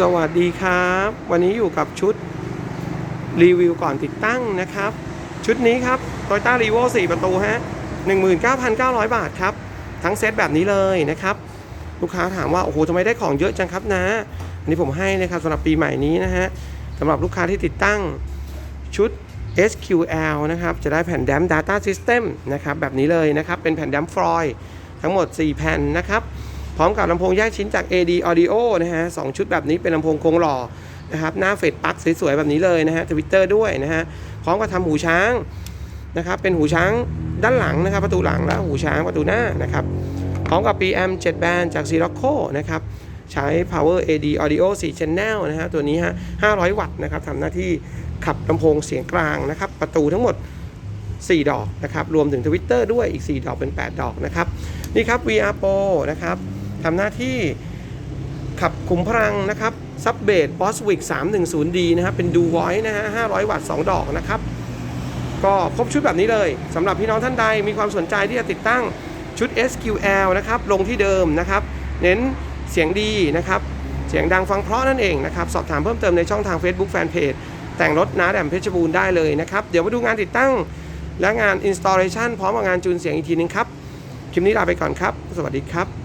สวัสดีครับ วันนี้อยู่กับชุดรีวิวก่อนติดตั้งนะครับ ชุดนี้ครับ Toyota r e v o 4 ประตูฮะ 19,900 บาทครับ ทั้งเซตแบบนี้เลยนะครับ ลูกค้าถามว่า โอ้โหทำไมได้ของเยอะจังครับนะ อันนี้ผมให้นะครับสำหรับปีใหม่นี้นะฮะสำหรับลูกค้าที่ติดตั้งชุด SQL นะครับ จะได้แผ่น DAM Data System นะครับ แบบนี้เลยนะครับ เป็นแผ่น DAM ฟลอยทั้งหมด 4 แผ่นนะครับ พร้อมกับลำโพงแยกชิ้นจาก AD Audio นะฮะสองชุดแบบนี้เป็นลำโพงโครงหล่อนะครับหน้าเฟดปลั๊กสวยๆแบบนี้เลยนะฮะทวิตเตอร์ด้วยนะฮะพร้อมกับทำหูช้างนะครับเป็นหูช้างด้านหลังนะครับ ประตูหลังและหูช้างประตูหน้านะครับพร้อมกับ PM 7 band จาก Sirocco นะครับใช้ Power AD Audio 4 Channel นะฮะตัวนี้ฮะ500 วัตต์นะครับทำหน้าที่ขับลำโพงเสียงกลางนะครับ ประตูทั้งหมด 4 ดอกนะครับ รวมถึงทวิตเตอร์ด้วยอีก 4 ดอกเป็น 8 ดอกนะครับ นี่ครับ VR Pro นะครับ ทำหน้าที่ขับขุมพลังนะครับซับเบสบอสวิก 310D นะครับ เป็นดูไว c e นะฮะ 500 วัตต์ 2 ดอกนะครับ ก็ครบชุดแบบนี้เลยสำหรับพี่น้องท่านใดมีความสนใจที่จะติดตั้งชุด SQL นะครับ ลงที่เดิมนะครับ เน้นเสียงดีนะครับ เสียงดังฟังเพราะนั่นเองนะครับ สอบถามเพิ่มเติมในช่องทาง Facebook Fanpage แต่งรถน้าแดมเพชรบูรณ์ได้เลยนะครับ เดี๋ยวมาดูงานติดตั้งและงาน installation พร้อมกับงานจูนเสียงอีกทีนึงครับ คลิปนี้ลาไปก่อนครับ สวัสดีครับ